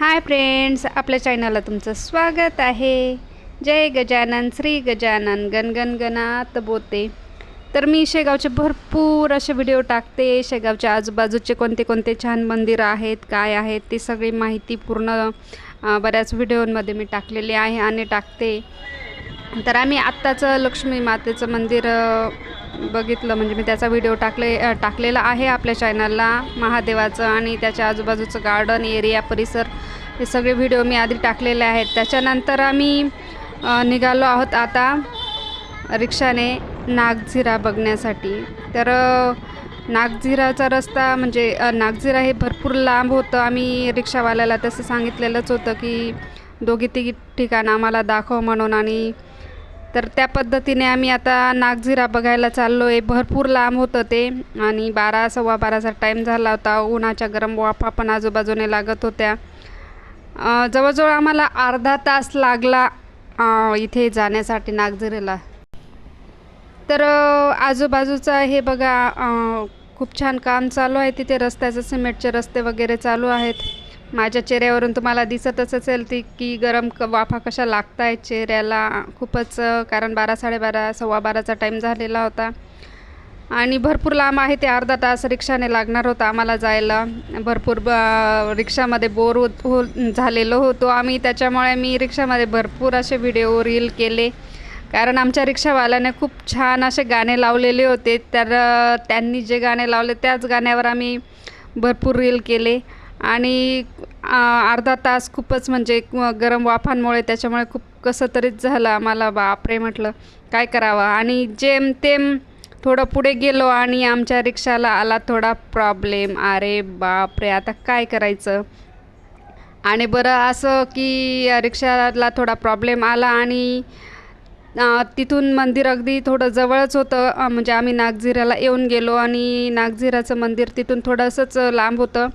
Hi friends आपल्या चॅनलला तुमचं स्वागत आहे. जय गजानन श्री गजानन गणगण गणात बोते तर मी शेगावचे भरपूर असे व्हिडिओ टाकते. शेगावच्या आजूबाजूचे कोणते कोणते छान मंदिरं आहेत काय आहेत ती सगळी माहिती पूर्ण बऱ्याच व्हिडिओमध्ये मी टाकलेली आहे आणि टाकते. तर आम्ही आत्ताचं लक्ष्मी मातेचं मंदिर बघितलं. म्हणजे मी त्याचा व्हिडिओ टाकले टाकलेला आहे आपल्या चॅनलला महादेवाचं आणि त्याच्या आजूबाजूचं गार्डन एरिया परिसर. हे सगळे व्हिडिओ मी आधी टाकलेले आहेत. त्याच्यानंतर आम्ही निघालो आहोत आता रिक्षाने नागझिरा बघण्यासाठी. तर नागझिराचा रस्ता म्हणजे नागझिरा हे भरपूर लांब होतं. आम्ही रिक्षावाल्याला तसं सांगितलेलंच होतं की दोघी तिघी ठिकाण आम्हाला दाखव म्हणून आणि तर त्या पद्धतीने आम्ही आता नागझिरा बघायला चाललो आहे. भरपूर लांब होतं ते. आणि बारा सव्वा बाराचा टाईम झाला होता. उन्हाच्या गरम वाफा पण आजूबाजूने लागत होत्या. जवळजवळ आम्हाला अर्धा तास लागला इथे जाण्यासाठी नागझिरेला. तर आजूबाजूचा हे बघा खूप छान काम चालू आहे. तिथे रस्त्याचं सिमेंटचे रस्ते वगैरे चालू आहेत. माझ्या चेहऱ्यावरून तुम्हाला दिसतच असेल ती की गरम क वाफा कशा लागत आहेत चेहऱ्याला. खूपच कारण बारा साडेबारा सव्वा बाराचा टाईम झालेला होता. आणि भरपूर लांब आहे ते अर्धा तास रिक्षाने लागणार होता आम्हाला जायला. भरपूर ब रिक्षामध्ये बोर होत हो झालेलो होतो आम्ही. त्याच्यामुळे मी रिक्षामध्ये भरपूर असे व्हिडिओ रील केले. कारण आमच्या रिक्षावाल्याने खूप छान असे गाणे लावलेले होते. तर त्यांनी जे गाणे लावले त्याच गाण्यावर आम्ही भरपूर रील केले. आणि अर्धा तास खूपच म्हणजे गरम वाफांमुळे त्याच्यामुळे खूप कसं तरीच झालं आम्हाला बापरे म्हटलं काय करावं? आणि जेमतेम थोडं पुढे गेलो आणि आमच्या रिक्षाला आला थोडा प्रॉब्लेम. अरे बापरे आता काय करायचं? आणि बरं असं की रिक्षाला थोडा प्रॉब्लेम आला आणि तिथून मंदिर अगदी थोडं जवळच होतं. म्हणजे आम्ही नागझिराला येऊन गेलो आणि नागझिराचं मंदिर तिथून थोडंसंच लांब होतं.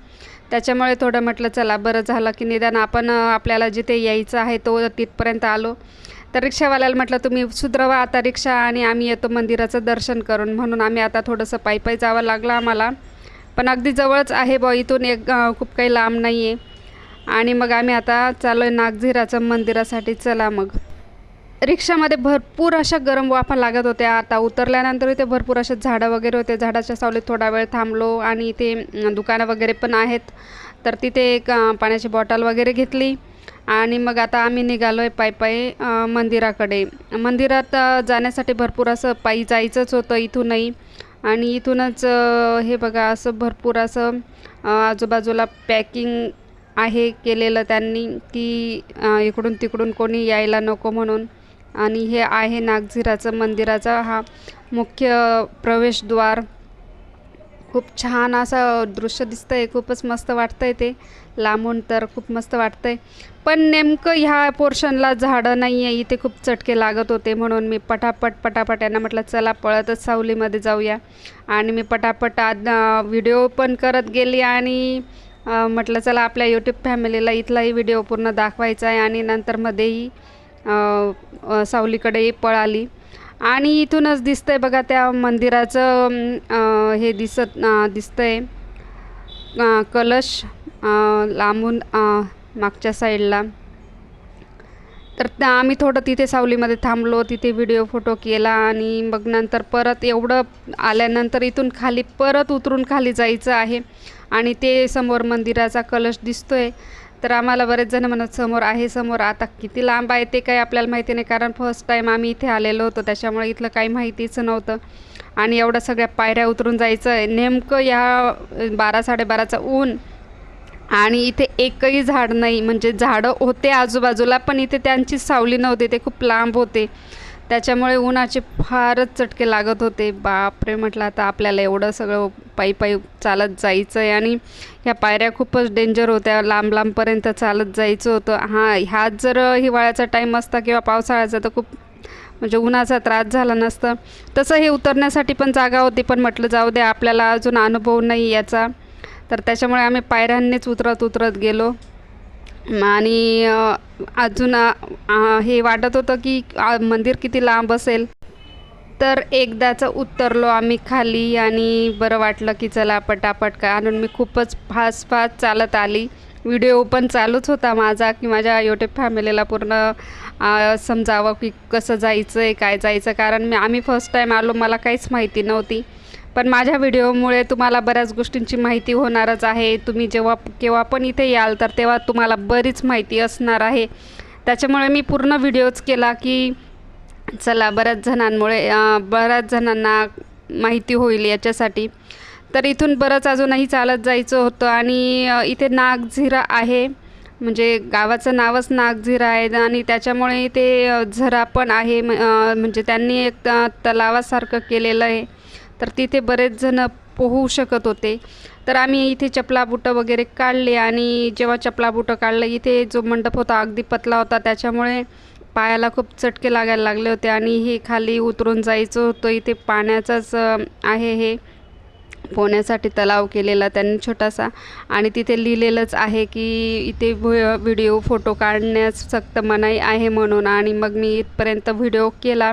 त्याच्यामुळे थोडं म्हटलं चला बरं झालं की निदान आपण आपल्याला जिथे यायचं आहे तो तिथपर्यंत आलो. तर रिक्षावाल्याला म्हटलं तुम्ही सुधरवा आता रिक्षा आणि आम्ही येतो मंदिराचं दर्शन करून. म्हणून आम्ही आता थोडंसं पायी पायी जावं लागलं आम्हाला. पण अगदी जवळच आहे बॉ इथून एक खूप काही लांब नाही आहे आणि मग आम्ही आता चालो आहे नागझिराचं मंदिरासाठी. चला मग. रिक्षामध्ये भरपूर अशा गरम वाफा लागत होत्या. आता उतरल्यानंतर इथे भरपूर अशा झाडं वगैरे होते. झाडाच्या सावलीत थोडा वेळ थांबलो आणि इथे दुकानं वगैरे पण आहेत. तर तिथे एक पाण्याची बॉटल वगैरे घेतली आणि मग आता आम्ही निघालो आहे पायी पायी मंदिराकडे. मंदिरात जाण्यासाठी भरपूर असं पायी जायचंच होतं इथूनही. आणि इथूनच हे बघा असं भरपूर असं आजूबाजूला पॅकिंग आहे केलेलं त्यांनी की इकडून तिकडून कोणी यायला नको म्हणून. आणि हे आहे नागझिराचं मंदिराचा हा मुख्य प्रवेशद्वार. खूप छान असं दृश्य दिसतं आहे खूपच मस्त वाटतं आहे ते. लांबून तर खूप मस्त वाटतं आहे पण नेमकं ह्या पोर्शनला झाडं नाही आहे इथे खूप चटके लागत होते म्हणून मी पटापट पटापट यांना म्हटलं चला पळतच सावलीमध्ये जाऊया. आणि मी पटापट आज व्हिडिओ पण करत गेली आणि म्हटलं चला आपल्या यूट्यूब फॅमिलीला इथलाही व्हिडिओ पूर्ण दाखवायचा आहे आणि नंतर मध्येही सावलीकडे पळाली आणि इथूनच दिसतंय बघा त्या मंदिराचं हे दिसत अ, दिसतंय कलश लांबून मागच्या साईडला. तर त्या आम्ही थोडं तिथे सावलीमध्ये थांबलो तिथे व्हिडिओ फोटो केला आणि मग नंतर परत एवढं आल्यानंतर इथून खाली परत उतरून खाली जायचं आहे. आणि ते समोर मंदिराचा कलश दिसतोय. तर आम्हाला बरेच जण म्हणत समोर आहे समोर आता किती लांब आहे ते काही आपल्याला माहिती नाही कारण फर्स्ट टाईम आम्ही इथे आलेलो होतो त्याच्यामुळे इथलं काही माहितीच नव्हतं. आणि एवढं सगळ्या पायऱ्या उतरून जायचं आहे नेमकं ह्या बारा साडेबाराचं ऊन आणि इथे एकही झाड नाही. म्हणजे झाडं होते आजूबाजूला पण इथे त्यांची सावली नव्हती. ते खूप लांब होते. त्याच्यामुळे उन्हाचे फारच चटके लागत होते. बापरे म्हटलं आता आपल्याला एवढं सगळं पायी पायी चालत जायचं आहे आणि ह्या पायऱ्या खूपच डेंजर होत्या. लांब लांबपर्यंत चालत जायचं होतं. हां ह्याच जर हिवाळ्याचा टाईम असता किंवा पावसाळ्याचा तर खूप म्हणजे उन्हाचा त्रास झाला नसतं. तसं हे उतरण्यासाठी पण जागा होती पण म्हटलं जाऊ दे आपल्याला अजून अनुभव नाही याचा. तर त्याच्यामुळे आम्ही पायऱ्यांनीच उतरत उतरत गेलो. आणि अजून हे वाटत होतं की मंदिर किती लांब असेल. तर एकदाचं उतरलो आम्ही खाली आणि बरं वाटलं की चला पटापट कारण मी खूपच फास्ट फास्ट चालत आली. व्हिडिओ पण चालूच होता माझा की माझ्या यूट्यूब फॅमिलीला पूर्ण समजावं की कसं जायचं आहे काय जायचं. कारण मी आम्ही फर्स्ट टाईम आलो मला काहीच माहिती नव्हती. पण माझ्या व्हिडिओमुळे तुम्हाला बऱ्याच गोष्टींची माहिती होणारच आहे. तुम्ही जेव्हा केव्हा पण इथे याल तर तेव्हा तुम्हाला बरीच माहिती असणार आहे. त्याच्यामुळे मी पूर्ण व्हिडिओच केला की चला बऱ्याच जणांमुळे बऱ्याच जणांना माहिती होईल याच्यासाठी. तर इथून बरंच अजूनही चालत जायचं होतं आणि इथे नागझिरा आहे. म्हणजे गावाचं नावच नागझिरा आहे आणि त्याच्यामुळे इथे झरा पण आहे. म्हणजे त्यांनी एक तलावासारखं केलेलं आहे. तर तिथे बरेच जण पोहू शकत होते. तर आम्ही इथे चपला बुटं वगैरे काढले आणि जेव्हा चपला बुटं काढलं इथे जो मंडप होता अगदी पतला होता. त्याच्यामुळे पायाला खूप चटके लागायला लागले होते आणि हे खाली उतरून जायचं होतं. इथे पाण्याचाच आहे हे. पोहण्यासाठी तलाव केलेला त्यांनी छोटासा. आणि तिथे लिहिलेलंच आहे की इथे व्हिडिओ फोटो काढण्यास सक्त मनाई आहे म्हणून. आणि मग मी इथपर्यंत व्हिडिओ केला.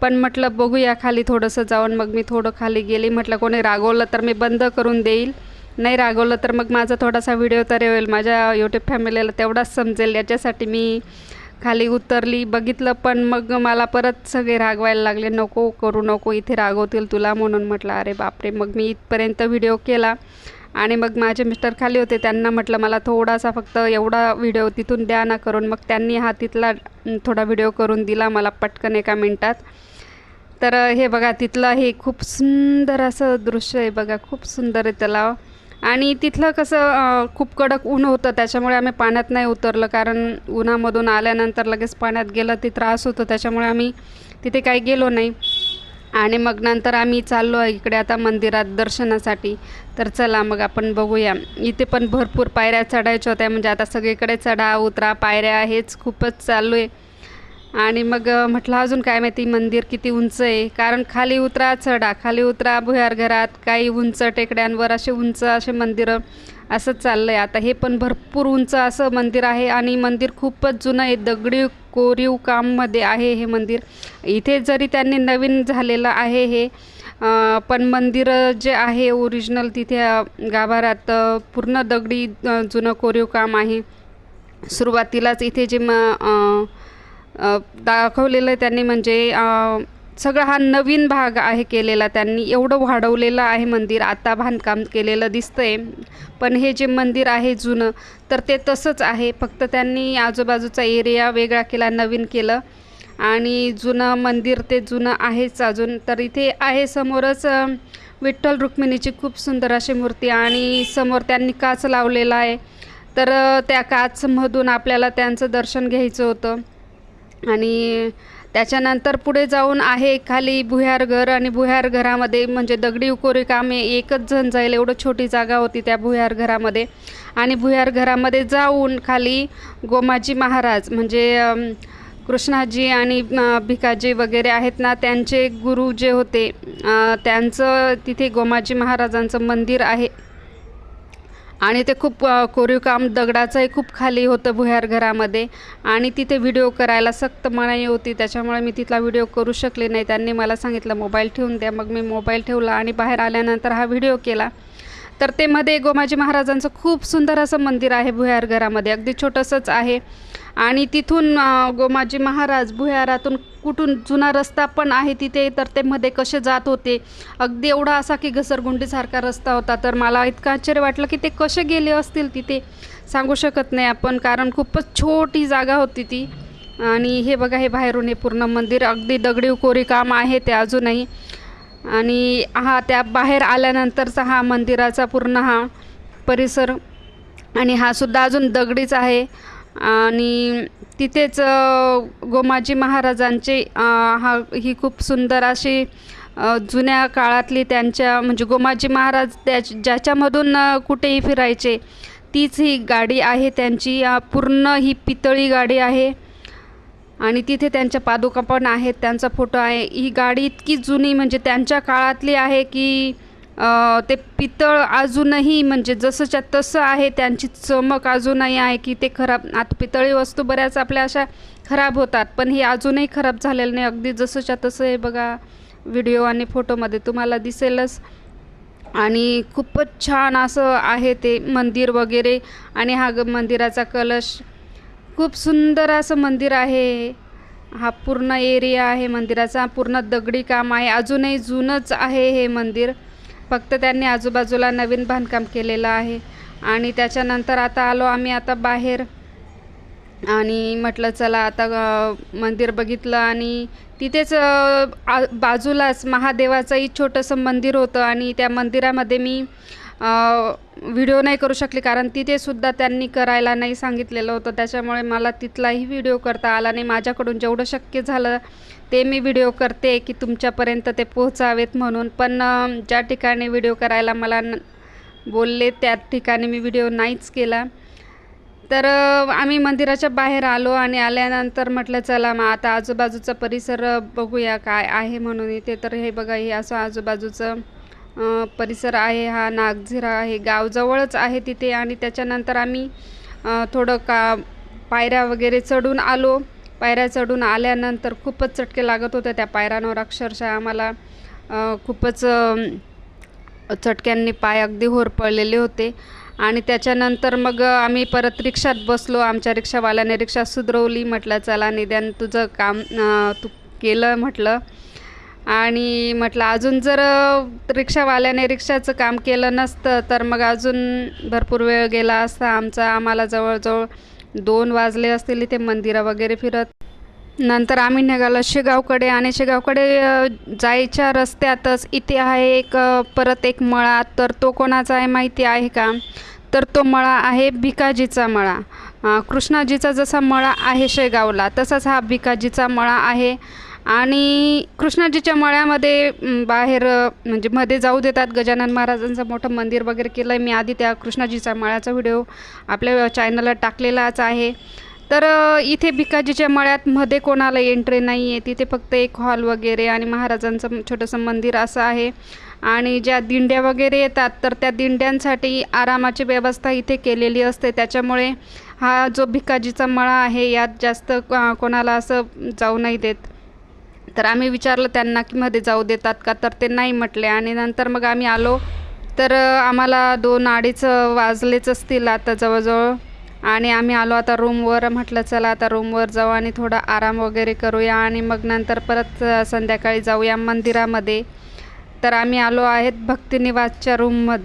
पण म्हटलं बघूया खाली थोडंसं जाऊन. मग मी थोडं खाली गेली. म्हटलं कोणी रागवलं तर मी बंद करून देईल. नाही रागवलं तर मग माझा थोडासा व्हिडिओ तरी होईल. माझ्या यूट्यूब फॅमिलीला तेवढाच समजेल. याच्यासाठी मी खाली उतरली बघितलं पण मग मला परत सगळे रागवायला लागले नको करू नको इथे रागवतील तुला म्हणून म्हटलं अरे बापरे मग मी इथपर्यंत व्हिडिओ केला आणि मग माझे मिस्टर खाली होते त्यांना म्हटलं मला थोडासा फक्त एवढा व्हिडिओ तिथून द्या ना करून मग त्यांनी हा तिथला थोडा व्हिडिओ करून दिला मला पटकन एका मिनटात. तर हे बघा तिथलं हे खूप सुंदर असं दृश्य आहे बघा खूप सुंदर आहे तलाव. आणि तिथलं कसं खूप कडक ऊन होतं त्याच्यामुळे आम्ही पाण्यात नाही उतरलं. कारण उन्हामधून आल्यानंतर लगेच पाण्यात गेलं ते त्रास होतो त्याच्यामुळे आम्ही तिथे काही गेलो नाही. आणि मग नंतर आम्ही चाललो आहे इकडे आता मंदिरात दर्शनासाठी. तर चला मग आपण बघूया. इथे पण भरपूर पायऱ्या चढायच्या होत्या. म्हणजे आता सगळीकडे चढा उतरा पायऱ्या हेच खूपच चालू आहे. आणि मग म्हटलं अजून काय माहिती मंदिर किती उंच आहे? कारण खाली उतरा चढा. खाली उतरा भुयार घरात काही उंच टेकड्यांवर असे उंच असे मंदिरं असं चाललं आहे आता हे पण भरपूर उंच असं मंदिर आहे आणि मंदिर खूपच जुनं आहे. दगडी कोरीव काममध्ये आहे हे मंदिर. इथे जरी त्यांनी नवीन झालेलं आहे हे पण मंदिर जे आहे ओरिजिनल तिथे गाभारात गाभाऱ्यात पूर्ण दगडी जुनं कोरीव काम आहे. सुरुवातीलाच इथे जे म दाखवलेलं आहे त्यांनी म्हणजे सगळा हा नवीन भाग आहे केलेला. त्यांनी एवढं वाढवलेलं आहे मंदिर. आता बांधकाम केलेलं दिसतंय. पण हे जे मंदिर आहे जुनं तर ते तसंच आहे. फक्त त्यांनी आजूबाजूचा एरिया वेगळा केला नवीन केलं. आणि जुनं मंदिर ते जुनं आहेच अजून. तर इथे आहे समोरच विठ्ठल रुक्मिणीची खूप सुंदर अशी मूर्ती आणि समोर त्यांनी काच लावलेला आहे. तर त्या काचमधून आपल्याला त्यांचं दर्शन घ्यायचं होतं. आणि त्याच्यानंतर पुढे जाऊन आहे खाली भुयार घर आणि भुयार घरामध्ये म्हणजे दगडी उकोरी कामे एकच जण जाईल एवढं छोटी जागा होती त्या भुयार घरामध्ये. आणि भुयार घरामध्ये जाऊन खाली गोमाजी महाराज म्हणजे कृष्णाजी आणि भिकाजी वगैरे आहेत ना त्यांचे गुरु जे होते त्यांचं तिथे गोमाजी महाराजांचं मंदिर आहे. आणि ते खूप कोरीव काम दगडाचंही खूप खाली होतं भुयार घरामध्ये. आणि तिथे व्हिडिओ करायला सक्त मनाई होती. त्याच्यामुळे मी तिथला व्हिडिओ करू शकले नाही. त्यांनी मला सांगितलं मोबाईल ठेवून द्या. मग मी मोबाईल ठेवला आणि बाहेर आल्यानंतर हा व्हिडिओ केला. तर ते मध्ये गोमाजी महाराजांचं खूप सुंदर असं मंदिर आहे भुयार घरामध्ये. अगदी छोटंसंच आहे. आणि तिथून गोमाजी महाराज भुयारातून कुठून जुना रस्ता पण आहे तिथे तर ते मध्ये कसे जात होते? अगदी एवढा असा की घसरगुंडीसारखा रस्ता होता. तर मला इतकं आश्चर्य वाटलं की ते कसे गेले असतील तिथे? सांगू शकत नाही आपण कारण खूपच छोटी जागा होती ती. आणि हे बघा हे बाहेरून हे पूर्ण मंदिर अगदी दगडी कोरी काम आहे ते अजूनही. आणि हा त्या बाहेर आल्यानंतरचा हा मंदिराचा पूर्ण हा परिसर. आणि हा सुद्धा अजून दगडीच आहे. आणि तिथेच गोमाजी महाराजांचे हा ही खूप सुंदर अशी जुन्या काळातली त्यांच्या म्हणजे गोमाजी महाराज त्या ज्याच्यामधून कुठेही फिरायचे तीच ही गाडी आहे त्यांची पूर्ण ही पितळी गाडी आहे. आणि तिथे त्यांच्या पादुका पण आहेत त्यांचा फोटो आहे. ही गाडी इतकी जुनी म्हणजे त्यांच्या काळातली आहे की ते पितळ अजूनही म्हणजे जसंच्या तसं आहे त्यांची चमक अजूनही आहे की ते खराब आता पितळी वस्तू बऱ्याच आपल्या अशा खराब होतात पण हे अजूनही खराब झालेलं नाही. अगदी जसंच्या तसं हे बघा व्हिडिओ आणि फोटोमध्ये तुम्हाला दिसेलच. आणि खूपच छान असं आहे ते मंदिर वगैरे आणि हा ग मंदिराचा कलश. खूप सुंदर असं मंदिर आहे. हा पूर्ण एरिया आहे मंदिराचा पूर्ण दगडी काम आहे. अजूनही जुनंच आहे हे मंदिर. फक्त त्यांनी आजूबाजूला नवीन बांधकाम केलेलं आहे. आणि त्याच्यानंतर आता आलो आम्ही आता बाहेर. आणि म्हटलं चला आता मंदिर बघितलं आणि तिथेच आ बाजूलाच महादेवाचंही छोटंसं मंदिर होतं आणि त्या मंदिरामध्ये मी व्हिडिओ नाही करू शकले कारण तिथेसुद्धा त्यांनी करायला नाही सांगितलेलं होतं. त्याच्यामुळे मला तिथलाही व्हिडिओ करता आला नाही. माझ्याकडून जेवढं शक्य झालं ते मी व्हिडिओ करते की तुमच्यापर्यंत ते पोहोचावेत म्हणून. पण ज्या ठिकाणी व्हिडिओ करायला मला न बोलले त्या ठिकाणी मी व्हिडिओ नाहीच केला. तर आम्ही मंदिराच्या बाहेर आलो आणि आल्यानंतर म्हटलं चला मग आता आजूबाजूचा परिसर बघूया काय आहे म्हणून. इथे तर हे बघा हे असं आजूबाजूचं परिसर आहे. हा नागझिरा आहे. गावजवळच आहे तिथे आणि त्याच्यानंतर आम्ही थोडं का पायऱ्या वगैरे चढून आलो. पायऱ्या चढून आल्यानंतर खूपच चटके लागत होते. त्या पायऱ्यांवर अक्षरशः आम्हाला खूपच चटक्यांनी पाय अगदी होरपळलेले होते. आणि त्याच्यानंतर मग आम्ही परत रिक्षात बसलो. आमच्या रिक्षावाल्याने रिक्षा सुधरवली. म्हटलं चला निदान तुझं काम तू केलं म्हटलं. आणि म्हटलं अजून जर रिक्षावाल्याने रिक्षाचं काम केलं नसतं तर मग अजून भरपूर वेळ गेला असता आमचा. आम्हाला जवळजवळ दोन वाजले असतील इथे मंदिरं वगैरे फिरत. नंतर आम्ही निघालो शेगावकडे आणि शेगावकडे जायच्या रस्त्यातच इथे आहे एक परत एक मळा. तर तो कोणाचा आहे माहिती आहे का? तर तो मळा आहे भिकाजीचा मळा. कृष्णाजीचा जसा मळा आहे शेगावला तसाच हा भिकाजीचा मळा आहे. आणि कृष्णाजीच्या मळ्यामध्ये बाहेर म्हणजे मध्ये जाऊ देतात गजानन महाराजांचं मोठं मंदिर वगैरे केलं आहे मी आधी त्या कृष्णाजीचा मळ्याचा व्हिडिओ आपल्या चॅनलला टाकलेलाच आहे. तर इथे भिकाजीच्या मळ्यात मध्ये कोणाला एंट्री नाही आहे तिथे फक्त एक हॉल वगैरे आणि महाराजांचं छोटंसं मंदिर असं आहे. आणि ज्या दिंड्या वगैरे येतात तर त्या दिंड्यांसाठी आरामाची व्यवस्था इथे केलेली असते. त्याच्यामुळे हा जो भिकाजीचा मळा आहे यात जास्त कोणाला असं जाऊ नाही देत. तर आम्ही विचारलं त्यांना की मध्ये जाऊ देतात का? तर ते नाही म्हटले. आणि नंतर मग आम्ही आलो. तर आम्हाला दोन अडीच वाजलेच असतील आता जवळजवळ. आणि आम्ही आलो आता रूमवर म्हटलं चला आता रूमवर जाऊ आणि थोडा आराम वगैरे करूया आणि मग नंतर परत संध्याकाळी जाऊया मंदिरामध्ये. तर आम्ही आलो आहेत भक्तिनिवासच्या रूममध्ये